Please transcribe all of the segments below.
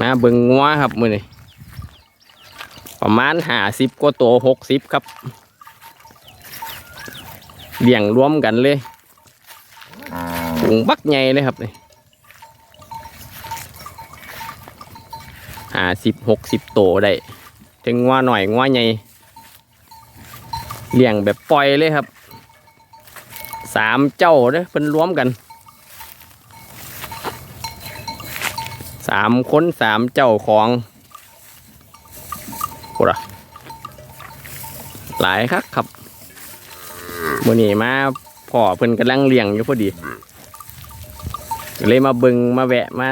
มาเบิ่งงัวครับมือนี่ประมาณห้าสิบกว่าตัวหกสิบครับเลี้ยงรวมกันเลยถุงบักใหญ่เลยครับนี่ห้าสิบหกสิบตัวได้ถึงงัวหน่อยงัวใหญ่เลี้ยงแบบปล่อยเลยครับสามเจ้าเด้อเพิ่นรวมกันามคนสามเจ้าของโหระหลายครับครับมื่อนี้มาพ่อเพิ่นกำลังเลี้ยงอยู่พอดี เลยมาบึงมาแวะมา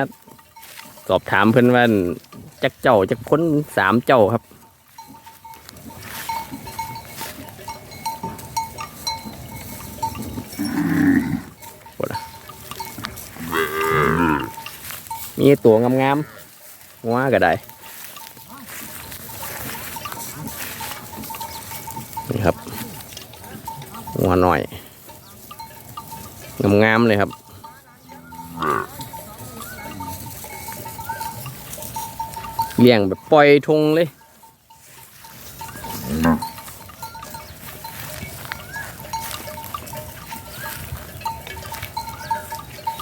สอบถามเพิ่นว่าจักเจ้าจักคนสามเจ้าครับ โหระ มีตัวงามๆงัวก็ได้นี่ครับงัวหน่อยงามๆเลยครับเลี้ยงแบบปล่อยทงเลย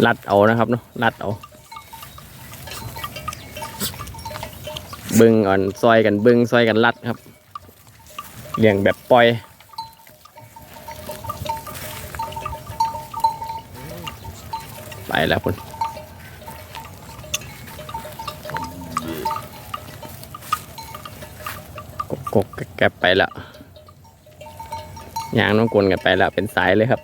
ลัดเอานะครับเนาะลัดเอา เบึงอ่อนซอยกันเบึงซอยกันลัดครับเลี้ยงแบบปล่อยไปแล้วคุณกกกกแกบไปแล้วยางน้องกลนกันไปแล้วเป็นสายเลยครับ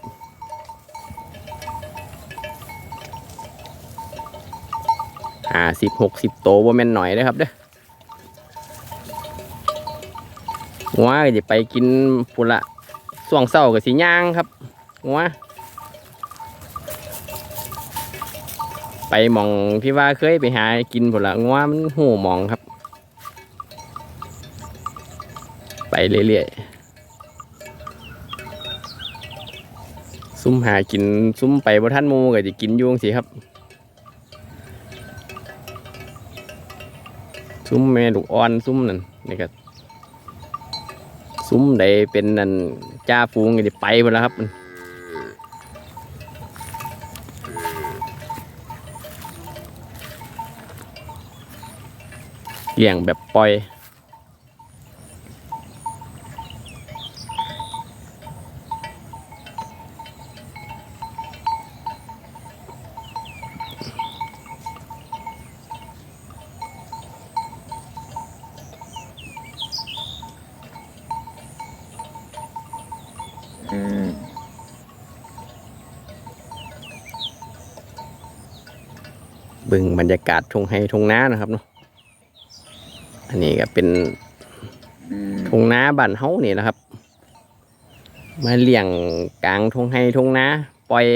ห้าสิบหกสิบโตว่าแม่นหน่อยนะครับเด้อ งัวก็จะไปกินพุละส่วงเศร้ากับสีย่างครับงัวไปมองที่ว่าเคยไปหากินพุละงัวมันหูมองครับ ไปเรื่อยๆซุ้มหากินซุ้มไปบ่ท่านมูก็จะกินยุงสิครับ ซุ้มแม่ลูกอ่อนซุ้มนั่นนี่ก็ ซุ้มใดเป็นนั่นจ้าฟูงกันไปหมดแล้วครับเลี้ยงแบบปล่อย บึงบรรยากาศทงไฮทงนานะครับเนาะอันนี้ก็เป็นทงนาบ้านเฮานี่นะครับ มาเลี้ยงกลางทงไฮทงนาปล่อย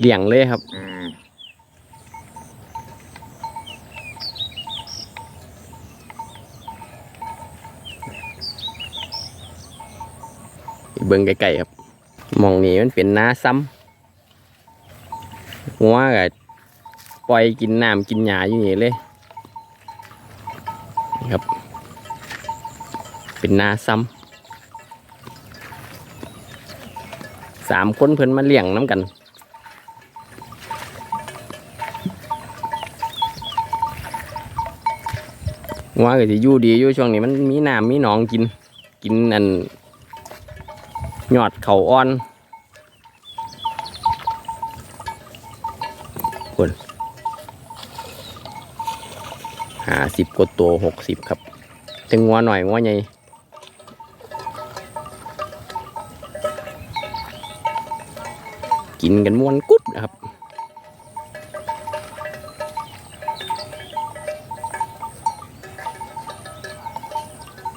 เลี้ยงเลยครับเบิ่งไกลๆครับหมองนี้มันเป็นนาซ้ำหัวก็ ปล่อยกินน้ำกินหญ้าอยู่นี่เลยนี่ครับ เป็นนาซ้ำสามคนเพิ่นมาเลี้ยงน้ำกันหัวก็จะอยู่ดีอยู่ช่วงนี้มันมีน้ำมีหนองกิน กินอันหยอดเขาอ่อนคน หาสิบกว่าตัวหกสิบครับถึงงัวหน่อยงัวใหญ่กินกันม้วนกุดนะครับ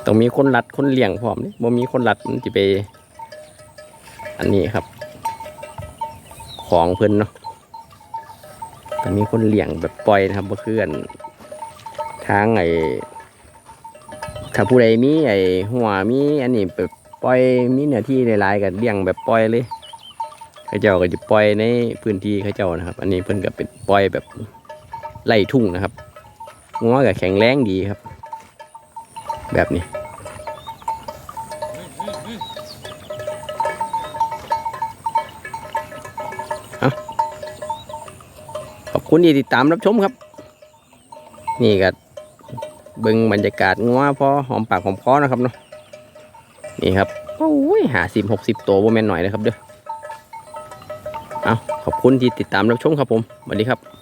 ต้องมีคนรัดคนเลี้ยงพร้อมนี่บ่มีคนรัดมันจะไป อันนี้ครับ ของเพิ่นเนาะแต่มีคนเลี้ยงแบบปล่อยนะครับบ่คืออัน ทางไอ้ถ้าผู้ใดมีไอ้หัวมีอันนี้แบบปล่อยมีเนื้อที่หลายๆก็เลี้ยงแบบปล่อยเลยเขาเจ้าก็จะปล่อยในพื้นที่เขาเจ้านะครับ อันนี้เพิ่นก็เป็นปล่อยแบบไล่ทุ่งนะครับงัวก็แข็งแรงดีครับ แบบนี้ขอบคุณที่ติดตามรับชมครับ นี่ก็ เบิ่งบรรยากาศงัวพอหอมปากหอมคอนะครับเนาะนี่ครับโอ้ยหาสิบหกสิบตัวบ่แม่นหน่อยนะครับเด้อเอาขอบคุณที่ติดตามรับชมครับผมสวัสดีครับ